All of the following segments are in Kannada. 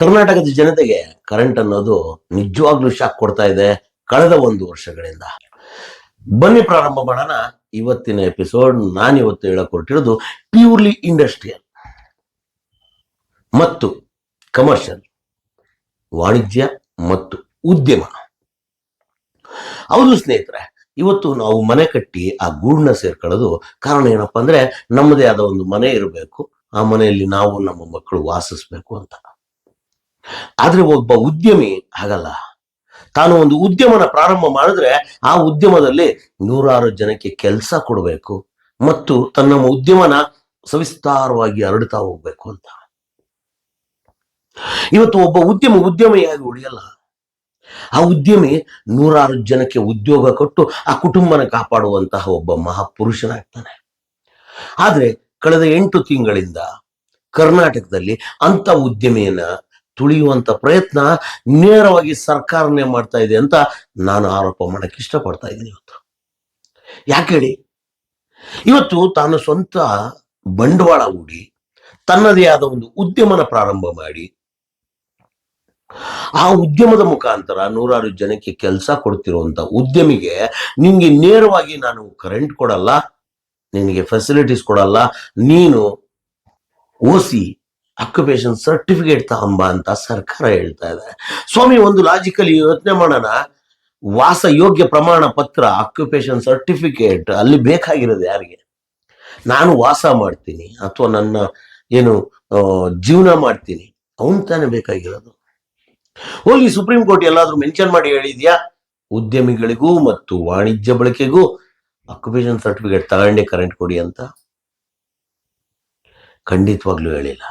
ಕರ್ನಾಟಕದ ಜನತೆಗೆ ಕರೆಂಟ್ ಅನ್ನೋದು ನಿಜವಾಗ್ಲೂ ಶಾಕ್ ಕೊಡ್ತಾ ಇದೆ ಕಳೆದ ಒಂದು ವರ್ಷಗಳಿಂದ. ಬನ್ನಿ ಪ್ರಾರಂಭ ಮಾಡೋಣ. ಇವತ್ತಿನ ಎಪಿಸೋಡ್ ನಾನು ಇವತ್ತು ಹೇಳಕ್ ಹೊರಟಿರೋದು ಪ್ಯೂರ್ಲಿ ಇಂಡಸ್ಟ್ರಿಯಲ್ ಮತ್ತು ಕಮರ್ಷಿಯಲ್ ವಾಣಿಜ್ಯ ಮತ್ತು ಉದ್ಯಮ. ಹೌದು ಸ್ನೇಹಿತರೆ, ಇವತ್ತು ನಾವು ಮನೆ ಕಟ್ಟಿ ಆ ಗೂಡನ್ನ ಸೇರ್ಕೊಳ್ಳೋದು ಕಾರಣ ಏನಪ್ಪಾ ಅಂದ್ರೆ ನಮ್ಮದೇ ಆದ ಒಂದು ಮನೆ ಇರಬೇಕು. ಆ ಮನೆಯಲ್ಲಿ ನಾವು ನಮ್ಮ ಮಕ್ಕಳು ವಾಸಿಸ್ಬೇಕು ಅಂತ. ಆದ್ರೆ ಒಬ್ಬ ಉದ್ಯಮಿ ಹಾಗಲ್ಲ. ತಾನು ಒಂದು ಉದ್ಯಮನ ಪ್ರಾರಂಭ ಮಾಡಿದ್ರೆ ಆ ಉದ್ಯಮದಲ್ಲಿ ನೂರಾರು ಜನಕ್ಕೆ ಕೆಲಸ ಕೊಡಬೇಕು ಮತ್ತು ತನ್ನ ಉದ್ಯಮನ ಸವಿಸ್ತಾರವಾಗಿ ಹರಡ್ತಾ ಹೋಗ್ಬೇಕು ಅಂತ. ಇವತ್ತು ಒಬ್ಬ ಉದ್ಯಮ ಉದ್ಯಮಿಯಾಗಿ ಉಳಿಯಲ್ಲ. ಆ ಉದ್ಯಮಿ ನೂರಾರು ಜನಕ್ಕೆ ಉದ್ಯೋಗ ಕೊಟ್ಟು ಆ ಕುಟುಂಬನ ಕಾಪಾಡುವಂತಹ ಒಬ್ಬ ಮಹಾಪುರುಷನಾಗ್ತಾನೆ. ಆದ್ರೆ ಕಳೆದ ಎಂಟು ತಿಂಗಳಿಂದ ಕರ್ನಾಟಕದಲ್ಲಿ ಅಂತ ಉದ್ಯಮಿಯನ್ನ ತುಳಿಯುವಂತ ಪ್ರಯತ್ನ ನೇರವಾಗಿ ಸರ್ಕಾರನೇ ಮಾಡ್ತಾ ಇದೆ ಅಂತ ನಾನು ಆರೋಪ ಮಾಡಕ್ಕೆ ಇಷ್ಟಪಡ್ತಾ ಇದ್ದೀನಿ ಇವತ್ತು. ಯಾಕೆ ಹೇಳಿ? ಇವತ್ತು ತಾನು ಸ್ವಂತ ಬಂಡವಾಳ ಹೂಡಿ, ತನ್ನದೇ ಆದ ಒಂದು ಉದ್ಯಮನ ಪ್ರಾರಂಭ ಮಾಡಿ, ಆ ಉದ್ಯಮದ ಮುಖಾಂತರ ನೂರಾರು ಜನಕ್ಕೆ ಕೆಲಸ ಕೊಡ್ತಿರುವಂತ ಉದ್ಯಮಿಗೆ ನಿಮ್ಗೆ ನೇರವಾಗಿ ನಾನು ಕರೆಂಟ್ ಕೊಡಲ್ಲ, ನಿನಗೆ ಫೆಸಿಲಿಟೀಸ್ ಕೊಡಲ್ಲ, ನೀನು ಓಸಿ ಅಕ್ಯುಪೇಷನ್ ಸರ್ಟಿಫಿಕೇಟ್ ತಗೊಂಬ ಅಂತ ಸರ್ಕಾರ ಹೇಳ್ತಾ ಇದೆ. ಸ್ವಾಮಿ, ಒಂದು ಲಾಜಿಕಲಿ ಯೋಚನೆ ಮಾಡೋಣ. ವಾಸ ಯೋಗ್ಯ ಪ್ರಮಾಣ ಪತ್ರ ಅಕ್ಯುಪೇಷನ್ ಸರ್ಟಿಫಿಕೇಟ್ ಅಲ್ಲಿ ಬೇಕಾಗಿರೋದು ಯಾರಿಗೆ? ನಾನು ವಾಸ ಮಾಡ್ತೀನಿ ಅಥವಾ ನನ್ನ ಏನು ಜೀವನ ಮಾಡ್ತೀನಿ. ಅವನ್ ತಾನೇ ಬೇಕಾಗಿರೋದು. ಹೋಗಿ ಸುಪ್ರೀಂ ಕೋರ್ಟ್ ಎಲ್ಲಾದ್ರೂ ಮೆನ್ಷನ್ ಮಾಡಿ ಹೇಳಿದ್ಯಾ? ಉದ್ಯಮಿಗಳಿಗೂ ಮತ್ತು ವಾಣಿಜ್ಯ ಬಳಕೆಗೂ ಅಕ್ಯುಪೇಷನ್ ಸರ್ಟಿಫಿಕೇಟ್ ತಗೊಂಡೆ ಕರೆಂಟ್ ಕೊಡಿ ಅಂತ? ಖಂಡಿತವಾಗ್ಲೂ ಹೇಳಿಲ್ಲ.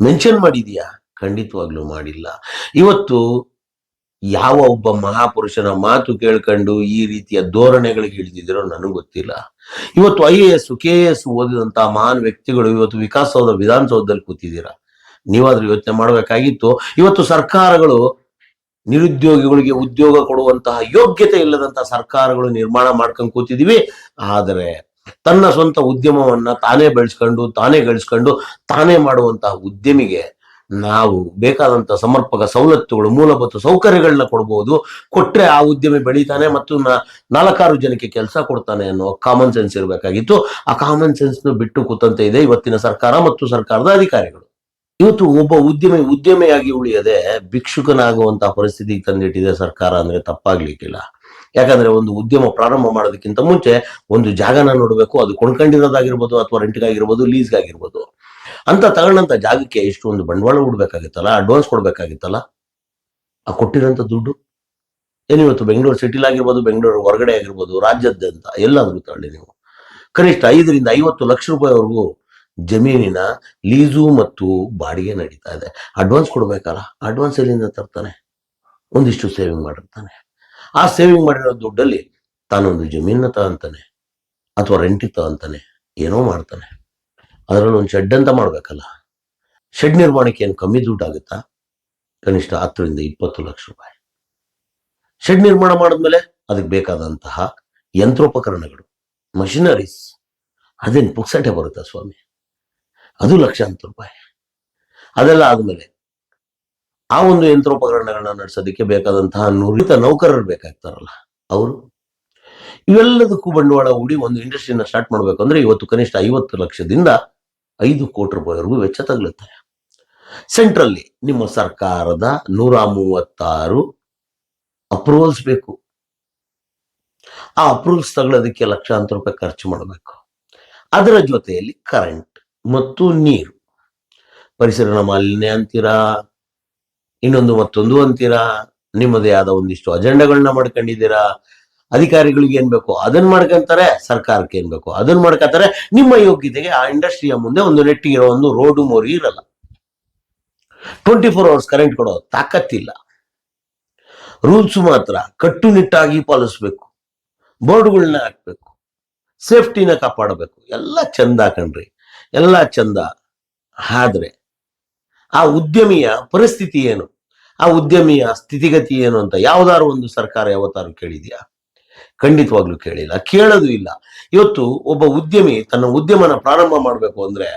ಮೆನ್ಷನ್ ಮಾಡಿದೀಯಾ? ಖಂಡಿತವಾಗ್ಲೂ ಮಾಡಿಲ್ಲ. ಇವತ್ತು ಯಾವ ಒಬ್ಬ ಮಹಾಪುರುಷನ ಮಾತು ಕೇಳ್ಕೊಂಡು ಈ ರೀತಿಯ ಧೋರಣೆಗಳಿಗೆ ಇಳಿದಿದ್ದೀರೋ ನನಗೆ ಗೊತ್ತಿಲ್ಲ. ಇವತ್ತು I A S, K S ಓದಿದಂತಹ ಮಹಾನ್ ವ್ಯಕ್ತಿಗಳು ಇವತ್ತು ವಿಕಾಸಸೌಧ ವಿಧಾನಸೌಧದಲ್ಲಿ ಕೂತಿದ್ದೀರಾ? ನೀವಾದ್ರೂ ಯೋಚನೆ ಮಾಡಬೇಕಾಗಿತ್ತು. ಇವತ್ತು ಸರ್ಕಾರಗಳು ನಿರುದ್ಯೋಗಿಗಳಿಗೆ ಉದ್ಯೋಗ ಕೊಡುವಂತಹ ಯೋಗ್ಯತೆ ಇಲ್ಲದಂತಹ ಸರ್ಕಾರಗಳು ನಿರ್ಮಾಣ ಮಾಡ್ಕೊಂಡು ಕೂತಿದೀವಿ ಆದರೆ ತನ್ನ ಸ್ವಂತ ಉದ್ಯಮವನ್ನ ತಾನೇ ಬೆಳೆಸ್ಕೊಂಡು, ತಾನೇ ಗಳಿಸ್ಕೊಂಡು, ತಾನೇ ಮಾಡುವಂತಹ ಉದ್ಯಮಿಗೆ ನಾವು ಬೇಕಾದಂತ ಸಮರ್ಪಕ ಸವಲತ್ತುಗಳು, ಮೂಲಭೂತ ಸೌಕರ್ಯಗಳನ್ನ ಕೊಡಬಹುದು ಕೊಟ್ರೆ ಆ ಉದ್ಯಮಿ ಬೆಳೀತಾನೆ ಮತ್ತು ನ- ನಾಲ್ಕಾರು ಜನಕ್ಕೆ ಕೆಲಸ ಕೊಡ್ತಾನೆ ಅನ್ನೋ ಕಾಮನ್ ಸೆನ್ಸ್ ಇರಬೇಕಾಗಿತ್ತು. ಆ ಕಾಮನ್ ಸೆನ್ಸ್ ಬಿಟ್ಟು ಕೂತಂತೆ ಇದೆ ಇವತ್ತಿನ ಸರ್ಕಾರ ಮತ್ತು ಸರ್ಕಾರದ ಅಧಿಕಾರಿಗಳು. ಇವತ್ತು ಒಬ್ಬ ಉದ್ಯಮಿ, ಉದ್ಯಮಿಯಾಗಿ ಉಳಿಯದೆ ಭಿಕ್ಷುಕನಾಗುವಂತಹ ಪರಿಸ್ಥಿತಿಗೆ ತಂದಿಟ್ಟಿದೆ ಸರ್ಕಾರ ಅಂದ್ರೆ ತಪ್ಪಾಗ್ಲಿಕ್ಕಿಲ್ಲ. ಯಾಕಂದ್ರೆ ಒಂದು ಉದ್ಯಮ ಪ್ರಾರಂಭ ಮಾಡೋದಕ್ಕಿಂತ ಮುಂಚೆ ಒಂದು ಜಾಗನ ನೋಡಬೇಕು, ಅದು ಕೊಂಡ್ಕೊಂಡಿರೋದಾಗಿರ್ಬೋದು ಅಥವಾ ರೆಂಟ್ಗಾಗಿರ್ಬೋದು, ಲೀಸ್ಗಾಗಿರ್ಬೋದು. ಅಂತ ತಗೊಂಡಂತ ಜಾಗಕ್ಕೆ ಎಷ್ಟು ಒಂದು ಬಂಡವಾಳ ಹೂಡ್ಬೇಕಾಗಿತ್ತಲ್ಲ ಅಡ್ವಾನ್ಸ್ ಕೊಡ್ಬೇಕಾಗಿತ್ತಲ್ಲ? ಆ ಕೊಟ್ಟಿರೋಂಥ ದುಡ್ಡು? ಏನಿವತ್ತು ಬೆಂಗಳೂರು ಸಿಟಿಲಾಗಿರ್ಬೋದು, ಬೆಂಗಳೂರು ಹೊರಗಡೆ ಆಗಿರ್ಬೋದು, ರಾಜ್ಯಾದ್ಯಂತ ಎಲ್ಲಾದ್ರೂ ತಗೊಳ್ಳಿ ನೀವು. ಕನಿಷ್ಠ ಐದರಿಂದ ಐವತ್ತು ಲಕ್ಷ ರೂಪಾಯಿವರೆಗೂ ಜಮೀನಿನ ಲೀಸು ಮತ್ತು ಬಾಡಿಗೆ ನಡೀತಾ ಇದೆ. ಅಡ್ವಾನ್ಸ್ ಕೊಡ್ಬೇಕಲ್ಲ ಅಡ್ವಾನ್ಸ್ ಎಲ್ಲಿಂದ ತರ್ತಾನೆ? ಒಂದಿಷ್ಟು ಸೇವಿಂಗ್ ಮಾಡಿರ್ತಾನೆ. ಆ ಸೇವಿಂಗ್ ಮಾಡಿರೋ ದುಡ್ಡಲ್ಲಿ ತಾನೊಂದು ಜಮೀನ ತಗಂತಾನೆ ಅಥವಾ ರೆಂಟಿಗೆ ತಗೊಂತಾನೆ, ಏನೋ ಮಾಡ್ತಾನೆ. ಅದರಲ್ಲಿ ಒಂದು ಶೆಡ್ ಅಂತ ಮಾಡ್ಬೇಕಲ್ಲ. ಶೆಡ್ ನಿರ್ಮಾಣಕ್ಕೆ ಏನು ಕಮ್ಮಿ ದುಡ್ಡು ಆಗುತ್ತಾ? ಕನಿಷ್ಠ ಹತ್ತರಿಂದ ಇಪ್ಪತ್ತು ಲಕ್ಷ ರೂಪಾಯಿ. ಶೆಡ್ ನಿರ್ಮಾಣ ಮಾಡಿದ್ಮೇಲೆ ಅದಕ್ಕೆ ಬೇಕಾದಂತಹ ಯಂತ್ರೋಪಕರಣಗಳು ಮಷಿನರೀಸ್ ಅದೇನು ಪುಕ್ಸಟೆ ಬರುತ್ತಾ ಸ್ವಾಮಿ? ಅದು ಲಕ್ಷಾಂತರ ರೂಪಾಯಿ. ಅದೆಲ್ಲ ಆದ್ಮೇಲೆ ಆ ಒಂದು ಯಂತ್ರೋಪಕರಣಗಳನ್ನ ನಡೆಸೋದಕ್ಕೆ ಬೇಕಾದಂತಹ ನುರಿತ ನೌಕರರು ಬೇಕಾಗ್ತಾರಲ್ಲ ಅವರು. ಇವೆಲ್ಲದಕ್ಕೂ ಬಂಡವಾಳ ಹೂಡಿ ಒಂದು ಇಂಡಸ್ಟ್ರಿನ ಸ್ಟಾರ್ಟ್ ಮಾಡಬೇಕು ಅಂದ್ರೆ ಇವತ್ತು ಕನಿಷ್ಠ ಐವತ್ತು ಲಕ್ಷದಿಂದ ಐದು ಕೋಟಿ ರೂಪಾಯಿವರೆಗೂ ವೆಚ್ಚ ತಗಲುತ್ತೆ ಸೆಂಟ್ರಲ್ಲಿ ನಿಮ್ಮ ಸರ್ಕಾರದ ನೂರ ಮೂವತ್ತಾರು ಅಪ್ರೂವಲ್ಸ್ ಬೇಕು. ಆ ಅಪ್ರೂವಲ್ಸ್ ತಗೊಳ್ಳೋದಕ್ಕೆ ಲಕ್ಷಾಂತರ ರೂಪಾಯಿ ಖರ್ಚು ಮಾಡಬೇಕು. ಅದರ ಜೊತೆಯಲ್ಲಿ ಕರೆಂಟ್ ಮತ್ತು ನೀರು. ಪರಿಸರ ಮಾಲಿನ್ಯ ಅಂತೀರಾ? ಇನ್ನೊಂದು ಮತ್ತೊಂದು ಅಂತೀರಾ? ನಿಮ್ಮದೇ ಆದ ಒಂದಿಷ್ಟು ಅಜೆಂಡಾಗಳನ್ನ ಮಾಡ್ಕೊಂಡಿದ್ದೀರಾ? ಅಧಿಕಾರಿಗಳಿಗೆ ಏನ್ ಬೇಕು ಅದನ್ನ ಮಾಡ್ಕೊಂತಾರೆ, ಸರ್ಕಾರಕ್ಕೆ ಏನ್ ಬೇಕು ಅದನ್ನ ಮಾಡ್ಕೊತಾರೆ. ನಿಮ್ಮ ಯೋಗ್ಯತೆಗೆ ಆ ಇಂಡಸ್ಟ್ರಿಯ ಮುಂದೆ ಒಂದು ನೆಟ್ಟಿಗಿರೋ ಒಂದು ರೋಡು ಮೋರಿ ಇರಲ್ಲ. ಟ್ವೆಂಟಿ ಫೋರ್ ಅವರ್ಸ್ ಕರೆಂಟ್ ಕೊಡೋ ತಾಕತ್ತಿಲ್ಲ. ರೂಲ್ಸ್ ಮಾತ್ರ ಕಟ್ಟುನಿಟ್ಟಾಗಿ ಪಾಲಿಸ್ಬೇಕು. ಬೋರ್ಡ್ಗಳನ್ನ ಹಾಕ್ಬೇಕು. ಸೇಫ್ಟಿನ ಕಾಪಾಡಬೇಕು. ಎಲ್ಲ ಚಂದ ಕಣ್ರಿ. ಎಲ್ಲ ಚಂದ. ಆದ್ರೆ ಆ ಉದ್ಯಮಿಯ ಪರಿಸ್ಥಿತಿ ಏನು? ಆ ಉದ್ಯಮಿಯ ಸ್ಥಿತಿಗತಿ ಏನು ಅಂತ ಯಾವ್ದಾದ್ರು ಒಂದು ಸರ್ಕಾರ ಯಾವತ್ತಾರು ಕೇಳಿದ್ಯಾ? ಖಂಡಿತವಾಗ್ಲೂ ಕೇಳಿಲ್ಲ, ಕೇಳೋದು ಇಲ್ಲ. ಇವತ್ತು ಒಬ್ಬ ಉದ್ಯಮಿ ತನ್ನ ಉದ್ಯಮನ ಪ್ರಾರಂಭ ಮಾಡಬೇಕು ಅಂದ್ರೆ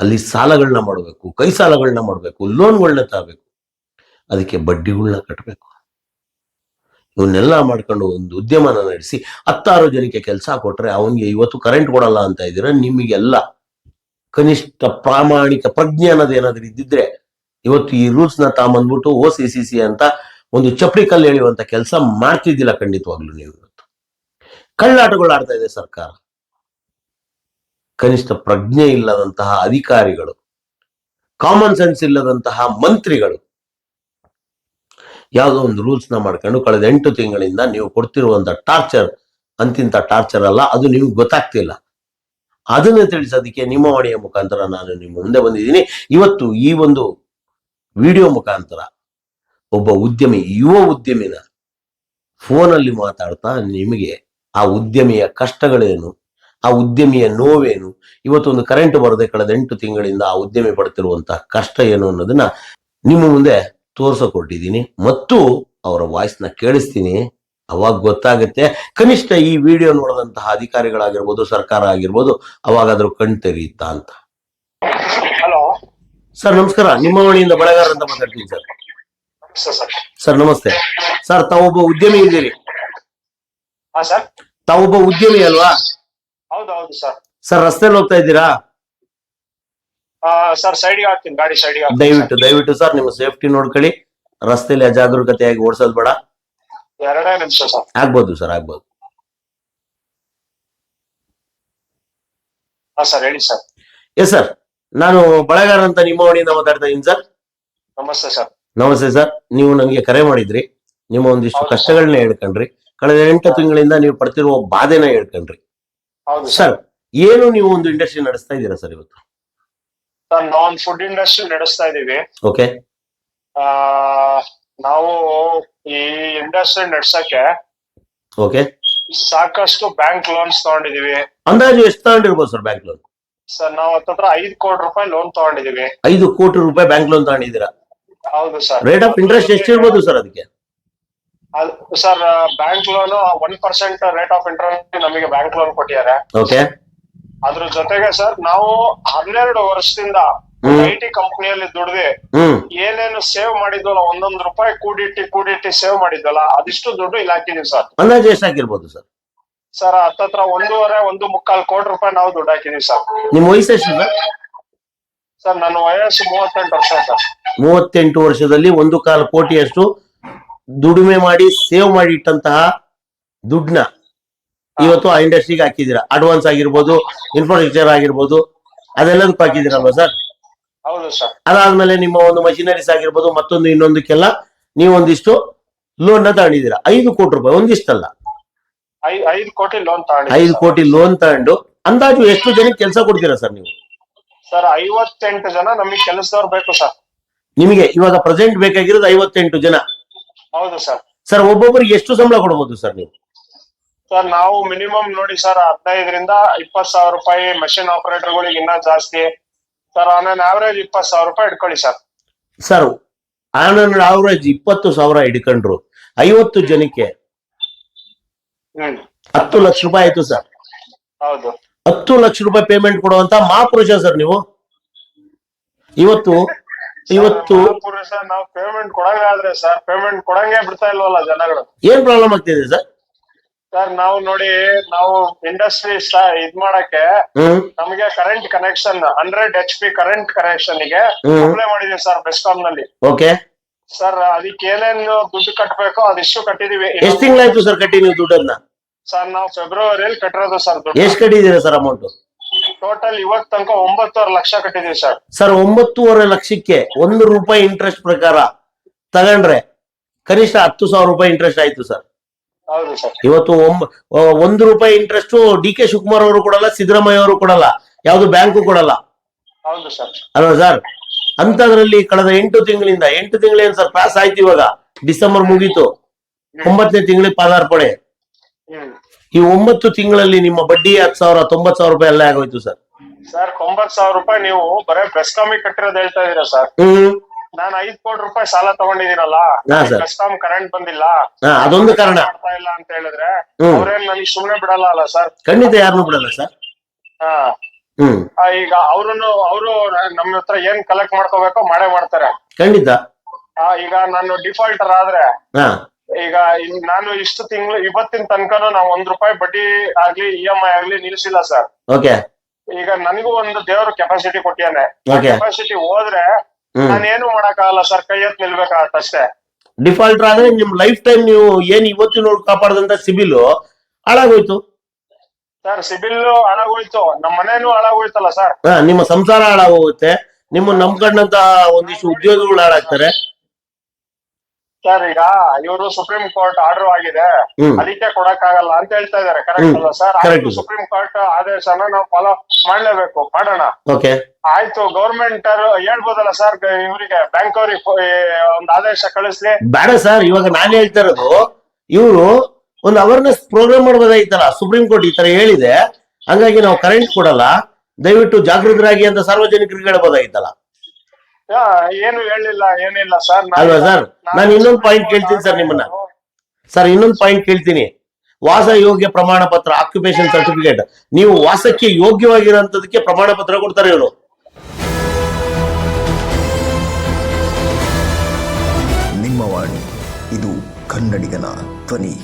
ಅಲ್ಲಿ ಸಾಲಗಳನ್ನ ಮಾಡಬೇಕು, ಕೈ ಸಾಲಗಳನ್ನ ಮಾಡಬೇಕು ಲೋನ್ಗಳನ್ನ ತಗಬೇಕು ಅದಕ್ಕೆ ಬಡ್ಡಿಗಳನ್ನ ಕಟ್ಟಬೇಕು ಇವನ್ನೆಲ್ಲ ಮಾಡ್ಕೊಂಡು ಒಂದು ಉದ್ಯಮನ ನಡೆಸಿ ಹತ್ತಾರು ಜನಕ್ಕೆ ಕೆಲಸ ಕೊಟ್ರೆ ಅವನಿಗೆ ಇವತ್ತು ಕರೆಂಟ್ ಕೊಡಲ್ಲ ಅಂತ ಇದ್ದೀರ? ನಿಮಗೆಲ್ಲ ಕನಿಷ್ಠ ಪ್ರಾಮಾಣಿಕ ಪ್ರಜ್ಞಾನದ ಏನಾದ್ರೂ ಇದ್ದಿದ್ರೆ ಇವತ್ತು ಈ ರೂಲ್ಸ್ನ ತಾಂಬಂದ್ಬಿಟ್ಟು ಓ ಸಿ ಸಿ ಸಿ ಅಂತ ಒಂದು ಚಪ್ಪಡಿ ಕಲ್ಲು ಎಳೆಯುವಂತ ಕೆಲಸ ಮಾಡ್ತಿದ್ದಿಲ್ಲ ಖಂಡಿತವಾಗ್ಲು ನೀವು ಇವತ್ತು. ಕಳ್ಳಾಟಗಳು ಆಡ್ತಾ ಇದೆ ಸರ್ಕಾರ. ಕನಿಷ್ಠ ಪ್ರಜ್ಞೆ ಇಲ್ಲದಂತಹ ಅಧಿಕಾರಿಗಳು ಕಾಮನ್ ಸೆನ್ಸ್ ಇಲ್ಲದಂತಹ ಮಂತ್ರಿಗಳು, ಯಾವುದೋ ಒಂದು ರೂಲ್ಸ್ನ ಮಾಡ್ಕೊಂಡು ಕಳೆದ ಎಂಟು ತಿಂಗಳಿಂದ ನೀವು ಕೊಡ್ತಿರುವಂತ ಟಾರ್ಚರ್, ಅಂತಿಂತ ಟಾರ್ಚರ್ ಅಲ್ಲ, ಅದು ನಿಮ್ಗೆ ಗೊತ್ತಾಗ್ತಿಲ್ಲ. ಅದನ್ನ ತಿಳಿಸೋದಕ್ಕೆ ನಿಮ್ಮ ವಾಣಿಯ ಮುಖಾಂತರ ನಾನು ನಿಮ್ಮ ಮುಂದೆ ಬಂದಿದ್ದೀನಿ. ಇವತ್ತು ಈ ಒಂದು ವಿಡಿಯೋ ಮುಖಾಂತರ ಒಬ್ಬ ಉದ್ಯಮಿ, ಯುವ ಉದ್ಯಮಿನ ಫೋನಲ್ಲಿ ಮಾತಾಡ್ತಾ ನಿಮಗೆ ಆ ಉದ್ಯಮಿಯ ಕಷ್ಟಗಳೇನು, ಆ ಉದ್ಯಮಿಯ ನೋವೇನು, ಇವತ್ತೊಂದು ಕರೆಂಟ್ ಬರದೆ ಕಳೆದ ಎಂಟು ತಿಂಗಳಿಂದ ಆ ಉದ್ಯಮಿ ಪಡ್ತಿರುವಂತಹ ಕಷ್ಟ ಏನು ಅನ್ನೋದನ್ನ ನಿಮ್ಮ ಮುಂದೆ ತೋರ್ಸಕೊಟ್ಟಿದ್ದೀನಿ. ಮತ್ತು ಅವರ ವಾಯ್ಸ್ನ ಕೇಳಿಸ್ತೀನಿ. ಅವಾಗ ಗೊತ್ತಾಗುತ್ತೆ. ಕನಿಷ್ಠ ಈ ವಿಡಿಯೋ ನೋಡಿದಂತಹ ಅಧಿಕಾರಿಗಳಾಗಿರ್ಬೋದು, ಸರ್ಕಾರ ಆಗಿರ್ಬೋದು, ಅವಾಗಾದ್ರೂ ಕಣ್ ತೆರೆಯುತ್ತಾ ಅಂತ. ಸರ್ ನಮಸ್ಕಾರ. ನಿಮ್ಮ ಮನೆಯಿಂದ ಬಳಗಾರ ಅಂತ ಮಾತಾಡ್ತೀನಿ ಸರ್. ಸರ್ ನಮಸ್ತೆ. ಸರ್ ತಾವೊಬ್ಬ ಉದ್ಯಮಿ ಇದ್ದೀರಿ. ತಾವೊಬ್ಬ ಉದ್ಯಮಿ ಅಲ್ವಾ? ಸರ್. ರಸ್ತೆಯಲ್ಲಿ ಹೋಗ್ತಾ ಇದ್ದೀರಾ? ಆ, ಸರ್ ಸೈಡ್ಗೆ ಹಾಕ್ತೀನಿ ಗಾಡಿ ಸೈಡ್ಗೆ ದಯವಿಟ್ಟು ದಯವಿಟ್ಟು ಸರ್ ನಿಮ್ಮ ಸೇಫ್ಟಿ ನೋಡ್ಕೊಳ್ಳಿ. ರಸ್ತೆಯಲ್ಲಿ ಅಜಾಗರೂಕತೆಯಾಗಿ ಓಡಿಸೋದು ಬೇಡ. ಆಗ್ಬಹುದು ಎರಡೇ ನಿಮಿಷ ಸರ್. ಆಗ್ಬೋದು ಸರ್ ಆಗ್ಬೋದು. ಹಾ ಸರ್ ಹೇಳಿ ಸರ್. Yes sir. ನಾನು ಬಳಗಾರ ಅಂತ ನಿಮ್ಮ ಓಣಿಯಿಂದ ಮಾತಾಡ್ತಾ ಇದ್ದೀನಿ ಸರ್. ನಮಸ್ತೆ ಸರ್. ನಮಸ್ತೆ ಸರ್. ನೀವು ನನಗೆ ಕರೆ ಮಾಡಿದ್ರಿ. ನಿಮ್ಮ ಒಂದಿಷ್ಟು ಕಷ್ಟಗಳನ್ನ ಹೇಳ್ಕೊಂಡ್ರಿ. ಕಳೆದ ಎಂಟು ತಿಂಗಳಿಂದ ನೀವು ಪಡ್ತಿರುವ ಬಾಧೆನ ಹೇಳ್ಕೊಂಡ್ರಿ. ಹೌದು ಸರ್. ಏನು ನೀವು ಒಂದು ಇಂಡಸ್ಟ್ರಿ ನಡೆಸ್ತಾ ಇದ್ದೀರಾ ಸರ್ ಇವತ್ತು? ಸರ್ ನಾನ್ ಫುಡ್ ಇಂಡಸ್ಟ್ರಿ ನಡೆಸ್ತಾ ಇದೀವಿ ಓಕೆ. ಆ ನಾವು ಈ ಇಂಡಸ್ಟ್ರಿ ನಡ್ಸಕ್ಕೆ ಓಕೆ. ಸಾಕಷ್ಟು ಬ್ಯಾಂಕ್ ಲೋನ್ಸ್ ತಗೊಂಡಿದೀವಿ ಅಂದಾಜು ಎಷ್ಟು ತಗೊಂಡಿರ್ಬೋದು ಸರ್ ಬ್ಯಾಂಕ್ ಲೋನ್ ಸರ್ ನಾವು ಹತ್ತತ್ರ ಐದು ಕೋಟಿ ರೂಪಾಯಿ ಲೋನ್ ತಗೊಂಡಿದೀವಿ. ಐದು ಕೋಟಿ ರೂಪಾಯಿ ಬ್ಯಾಂಕ್ ಲೋನ್ ತಗೊಂಡಿದ್ದೀರಾ? ಹೌದು ಸರ್. ರೇಟ್ ಆಫ್ ಇಂಟ್ರೆಸ್ಟ್ ಎಷ್ಟಿರ್ಬೋದು ಸರ್ ಅದಕ್ಕೆ? Sir bank loan one percent rate of interest ನಮಗೆ ಬ್ಯಾಂಕ್ ಲೋನ್ ಕೊಟ್ಟಿದ್ದಾರೆ. ಓಕೆ ಅದ್ರ ಜೊತೆಗೆ ಸರ್ ನಾವು ಹನ್ನೆರಡು ವರ್ಷದಿಂದ ಐಟಿ ಐ ಟಿ ಕಂಪನಿಯಲ್ಲಿ ದುಡ್ದು ಹ್ಮ್. ಏನೇನು ಸೇವ್ ಮಾಡಿದ್ವಲ್ಲ ಒಂದೊಂದು ರೂಪಾಯಿ ಕೂಡಿಟ್ಟಿ ಕೂಡಿಟ್ಟಿ ಸೇವ್ ಮಾಡಿದ್ವಲ್ಲ ಅದಿಷ್ಟು ದುಡ್ಡು ಇಲ್ಲಿ ಹಾಕಿದೀವಿ ಸರ್. ಅಂದಾಜು ಎಷ್ಟು ಹಾಕಿರ್ಬೋದು ಸರ್? ಸರ್ ಹತ್ತತ್ರ ಒಂದೂವರೆ ಒಂದು ಮುಕ್ಕಾಲ್ ಕೋಟಿ ರೂಪಾಯಿ ನಾವು ದುಡ್ಡು ಹಾಕಿದೀವಿ ಸರ್. ನಿಮ್ಮ ವಯಸ್ಸು ಎಷ್ಟು ಸರ್? ಸರ್ ನನ್ನ ವಯಸ್ಸು ಮೂವತ್ತೆಂಟು ವರ್ಷ ಸರ್. ಮೂವತ್ತೆಂಟು ವರ್ಷದಲ್ಲಿ ಒಂದು ಕಾಲು ಕೋಟಿಯಷ್ಟು ದುಡಿಮೆ ಮಾಡಿ ಸೇವ್ ಮಾಡಿ ಇಟ್ಟಂತಹ ದುಡ್ಡನ್ನ ಇವತ್ತು ಆ ಇಂಡಸ್ಟ್ರಿಗೆ ಹಾಕಿದ್ದೀರಾ. ಅಡ್ವಾನ್ಸ್ ಆಗಿರ್ಬೋದು ಇನ್ಫ್ರಾಸ್ಟ್ರಕ್ಚರ್ ಆಗಿರ್ಬೋದು ಅದೆಲ್ಲದಕ್ಕೂ ಹಾಕಿದ್ದೀರಲ್ವಾ ಸರ್? ಹೌದು ಸರ್. ಅದಾದ್ಮೇಲೆ ನಿಮ್ಮ ಒಂದು ಮಷಿನರೀಸ್ ಆಗಿರ್ಬೋದು ಮತ್ತೊಂದು ಇನ್ನೊಂದಕ್ಕೆಲ್ಲ ನೀವೊಂದಿಷ್ಟು ಲೋನ್ನ ತಗೊಂಡಿದ್ದೀರಾ. ಐದು ಕೋಟಿ ರೂಪಾಯಿ ಒಂದಿಷ್ಟಲ್ಲ. ಐದು ಕೋಟಿ ಲೋನ್ ತಗೊಂಡು ಐದು ಕೋಟಿ ಲೋನ್ ತಗೊಂಡು. ಅಂದಾಜು ಎಷ್ಟು ಜನಕ್ಕೆ ಕೆಲಸ ಕೊಡ್ತೀರಾ ಸರ್ ನೀವು? ಸರ್ ಐವತ್ತೆಂಟು ಜನ ನಮಗೆ ಕೆಲಸದವ್ರು ಬೇಕು ಸರ್ ನಿಮಗೆ ಇವಾಗ ಪ್ರೆಸೆಂಟ್ ಬೇಕಾಗಿರೋದು ಐವತ್ತೆಂಟು ಜನ. ಹೌದು ಸರ್ ಸರ್ ಒಬ್ಬೊಬ್ಬರಿಗೆ ಎಷ್ಟು ಸಂಬಳ ಕೊಡ್ಬೋದು ಸರ್ ನೀವು? ಸರ್ ನಾವು ಮಿನಿಮಮ್ ನೋಡಿ ಸರ್ ಹದಿನೈದರಿಂದ ಇಪ್ಪತ್ತು ಸಾವಿರ ರೂಪಾಯಿ ಮಷಿನ್ ಆಪರೇಟರ್ಗಳಿಗೆ ಇನ್ನ ಜಾಸ್ತಿ. ಸರ್ ಆನ್ ಆವರೇಜ್ ಇಪ್ಪತ್ತು ಸಾವಿರ ರೂಪಾಯಿ ಇಟ್ಕೊಳ್ಳಿ ಸರ್ ಸರ್ ಆನ್ ಆವರೇಜ್ ಇಪ್ಪತ್ತು ಸಾವಿರ ಹಿಡ್ಕೊಂಡ್ರು. ಐವತ್ತು ಜನಕ್ಕೆ ಹತ್ತು ಲಕ್ಷ ರೂಪಾಯಿ ಆಯ್ತು ಸರ್. ಹೌದು. ಹತ್ತು ಲಕ್ಷ ರೂಪಾಯಿ ಪೇಮೆಂಟ್ ಕೊಡುವಂತ ಮಹಾಪುರುಷ ಸರ್ ನೀವು. ಇವತ್ತು ಇವತ್ತು ನಾವು ಪೇಮೆಂಟ್ ಕೊಡಂಗಾದ್ರೆ ಸರ್ ಪೇಮೆಂಟ್ ಕೊಡಂಗೆ ಬಿಡ್ತಾ ಇಲ್ವಲ್ಲ ಜನಗಳು. ಏನ್ ಪ್ರಾಬ್ಲಮ್ ಆಗ್ತಿದೆ ಸರ್? ಸರ್ ನಾವು ನೋಡಿ ನಾವು ಇಂಡಸ್ಟ್ರಿ ಇದ್ ಮಾಡಕ್ಕೆ ನಮಗೆ current connection hundred H P current ಕನೆಕ್ಷನ್ಗೆ apply ಮಾಡಿದೀವಿ ಸರ್ ಬೆಸ್ಕಾಂ ನಲ್ಲಿ. ಓಕೆ ಸರ್ ಅದಕ್ಕೆ ಏನೇನು ದುಡ್ಡು ಕಟ್ಬೇಕೋ ಅದಿಷ್ಟು ಕಟ್ಟಿದೀವಿ. ಎಷ್ಟು ತಿಂಗಳಾಯ್ತು ಸರ್ ಕಟ್ಟಿ ನೀವು ದುಡ್ಡನ್ನ? ಸರ್ ನಾವು ಫೆಬ್ರವರಿಯಲ್ಲಿ ಕಟ್ಟಿರೋದು ಸರ್ ದುಡ್ಡು. ಎಷ್ಟು ಕಟ್ಟಿದ್ದೀರಾ ಸರ್ ಅಮೌಂಟ್ ಟೋಟಲ್ ಇವತ್ ತನಕ ಒಂಬತ್ತುವರೆ ಲಕ್ಷ ಕಟ್ಟಿದೀವಿ ಸರ್. ಸರ್ ಒಂಬತ್ತೂವರೆ ಲಕ್ಷಕ್ಕೆ ಒಂದು ರೂಪಾಯಿ ಇಂಟ್ರೆಸ್ಟ್ ಪ್ರಕಾರ ತಗೊಂಡ್ರೆ ಕನಿಷ್ಠ ಹತ್ತು ಸಾವಿರ ರೂಪಾಯಿ ಇಂಟ್ರೆಸ್ಟ್ ಆಯ್ತು ಸರ್. ಹೌದು ಸರ್. ಇವತ್ತು ಒಂಬ- ಆ, ಒಂದು ರೂಪಾಯಿ ಇಂಟ್ರೆಸ್ಟ್ ಡಿ ಕೆ ಶಿವಕುಮಾರ್ ಅವರು ಕೊಡಲ್ಲ ಸಿದ್ದರಾಮಯ್ಯ ಅವರು ಕೊಡಲ್ಲ ಯಾವ್ದು ಬ್ಯಾಂಕು ಕೊಡಲ್ಲ. ಹೌದು ಸರ್. ಅಲ್ವಾ ಸರ್? ಅಂತದ್ರಲ್ಲಿ ಕಳೆದ ಎಂಟು ತಿಂಗಳಿಂದ ಎಂಟು ತಿಂಗಳೇನು ಸರ್ ಪಾಸ್ ಆಯ್ತು ಇವಾಗ? ಡಿಸೆಂಬರ್ ಮುಗೀತು. ಒಂಬತ್ತನೇ ತಿಂಗಳಿಗೆ ಪಾದಾರ್ಪಣೆ. ಈ ಒಂಬತ್ತು ತಿಂಗಳಲ್ಲಿ ನಿಮ್ಮ ಬಡ್ಡಿ ಹತ್ತು ಸಾವಿರ ತೊಂಬತ್ ಸಾವಿರ ರೂಪಾಯಿ ಅಲ್ಲೇ ಆಗೋಯ್ತು ಸರ್. ಸರ್ ಒಂಬತ್ ಸಾವಿರ ರೂಪಾಯಿ ನೀವು ಬರೇ ಬೆಸ್ಕಾಮಿ ಕಟ್ಟಿರೋದು ಹೇಳ್ತಾ ಇದೀರಾ ಸರ್? ಹ್ಮ್. ನಾನು ಐದ್ ಕೋಟಿ ರೂಪಾಯಿ ಸಾಲ ತಗೊಂಡಿದ್ದೀನಲ್ಲ? ಬೆಸ್ಕಾಮ್. ಕರೆಂಟ್ ಬಂದಿಲ್ಲ. ಅದೊಂದು ಕಾರಣ. ಮಾಡ್ತಾ ಇಲ್ಲ ಅಂತ ಹೇಳಿದ್ರೆ ಅವ್ರೇನ್ ನನಗೆ ಸುಮ್ನೆ ಬಿಡಲ್ಲ ಅಲ್ಲ ಸರ್? ಖಂಡಿತ ಯಾರನ್ನೂ ಬಿಡಲ್ಲ ಸರ್. ಹಾ. ಈಗ ಅವ್ರನ್ನು ಅವರು ನಮ್ಮ ಹತ್ರ ಏನ್ ಕಲೆಕ್ಟ್ ಮಾಡ್ಕೋಬೇಕೋ ಮಾಡೇ ಮಾಡ್ತಾರೆ. ಖಂಡಿತ. ಆ, ಈಗ ನಾನು ಡಿಫಾಲ್ಟರ್ ಆದ್ರೆ ಹಾ. ಈಗ ಇನ್- ನಾನು ಇಷ್ಟು ತಿಂಗಳು ಇವತ್ತಿನ ತನಕನೂ ನಾವು ಒಂದ್ ರೂಪಾಯಿ ಬಡ್ಡಿ ಆಗ್ಲಿ ಇ ಎಂ ಐ ಆಗ್ಲಿ ನಿಲ್ಸಿಲ್ಲ ಸರ್ ಓಕೆ. ಈಗ ನನಗೂ ಒಂದು ದೇವರು ಕೆಪಾಸಿಟಿ ಕೊಟ್ಟಿಯಾನೆ ಓಕೆ. ಕೆಪಾಸಿಟಿ ಹೋದ್ರೆ ಹ್ಮ್. ನಾನು ಏನು ಮಾಡಕ್ಕಾಗಲ್ಲ ಸರ್ ಕೈ ಎತ್ ನಿಲ್ಬೇಕಾಗತ್ತಷ್ಟೇ ಡಿಫಾಲ್ಟರ್ ಆದ್ರೆ ನಿಮ್ ಲೈಫ್ ಟೈಮ್ ನೀವು ಏನ್ ಇವತ್ತಿನ ಕಾಪಾಡದಂತ ಸಿಬಿಲ್ ಹಾಳಾಗೋಯ್ತು. ಸರ್ ಸಿಬಿಲ್ ಹಾಳಾಗೋಯ್ತು ನಮ್ಮ ಮನೇನು ಹಾಳಾಗೋಯ್ತಲ್ಲ ಸರ್ ಹಾ ನಿಮ್ಮ ಸಂಸಾರ ಹಾಳಾಗೋಗುತ್ತೆ. ನಿಮ್ಮ ನಂಬ್ಕೊಂಡಂತ ಒಂದಿಷ್ಟು ಉದ್ಯೋಗಗಳು ಹಾಳಾಗ್ತಾರೆ. ಸರ್ ಈಗ ಇವರು ಸುಪ್ರೀಂ ಕೋರ್ಟ್ ಆರ್ಡರ್ ಆಗಿದೆ. ಹ್ಮ್. ಅದಕ್ಕೆ ಕೊಡಕ್ಕಾಗಲ್ಲ ಅಂತ ಹೇಳ್ತಾ ಇದಾರೆ ಕರೆಕ್ಟ್ ಹ್ಮ್. ಅಲ್ಲ ಸರ್ Correct, ಆಯ್ತು sir. ಸುಪ್ರೀಂ ಕೋರ್ಟ್ ಆದೇಶನ ನಾವು ಫಾಲೋ ಮಾಡ್ಲೇಬೇಕು. ಮಾಡೋಣ. ಓಕೆ ಆಯ್ತು ಗೌರ್ಮೆಂಟ್ ಹೇಳ್ಬೋದಲ್ಲ ಸರ್ ಇವರಿಗೆ ಬ್ಯಾಂಕ್ ಅವ್ರಿಗೆ ಒಂದು ಆದೇಶ ಕಳಿಸ್ಲಿ. ಬೇಡ ಸರ್ ಇವಾಗ ನಾನು ಹೇಳ್ತಾ ಇರೋದು ಇವರು ಒಂದು ಅವೇರ್ನೆಸ್ ಪ್ರೋಗ್ರಾಮ್ ಮಾಡ್ಬೋದಾಗಿತ್ತಲ್ಲ ಸುಪ್ರೀಂ ಕೋರ್ಟ್ ಈ ತರ ಹೇಳಿದೆ. ಹಂಗಾಗಿ ನಾವು ಕರೆಂಟ್ ಕೊಡಲ್ಲ. ದಯವಿಟ್ಟು ಜಾಗೃತರಾಗಿ ಅಂತ ಸಾರ್ವಜನಿಕರಿಗೆ ಹೇಳ್ಬೋದಾಗಿತ್ತಲ್ಲ ಏನು ಹೇಳಿಲ್ಲ ಏನಿಲ್ಲ ಸರ್. ಅಲ್ವಾ ಸರ್? ನಾನು ಇನ್ನೊಂದು ಪಾಯಿಂಟ್ ಕೇಳ್ತೀನಿ ಸರ್ ನಿಮ್ಮನ್ನ. ಸರ್ ಇನ್ನೊಂದು ಪಾಯಿಂಟ್ ಕೇಳ್ತೀನಿ. ವಾಸ ಯೋಗ್ಯ ಪ್ರಮಾಣ ಪತ್ರ ಆಕ್ಯುಪೇಷನ್ ಸರ್ಟಿಫಿಕೇಟ್ ನೀವು ವಾಸಕ್ಕೆ ಯೋಗ್ಯವಾಗಿರೋದಕ್ಕೆ ಪ್ರಮಾಣ ಪತ್ರ ಕೊಡ್ತಾರೆ ಇವರು. ನಿಮ್ಮ ವಾಣಿ ಇದು ಕನ್ನಡಿಗನ ಧ್ವನಿ.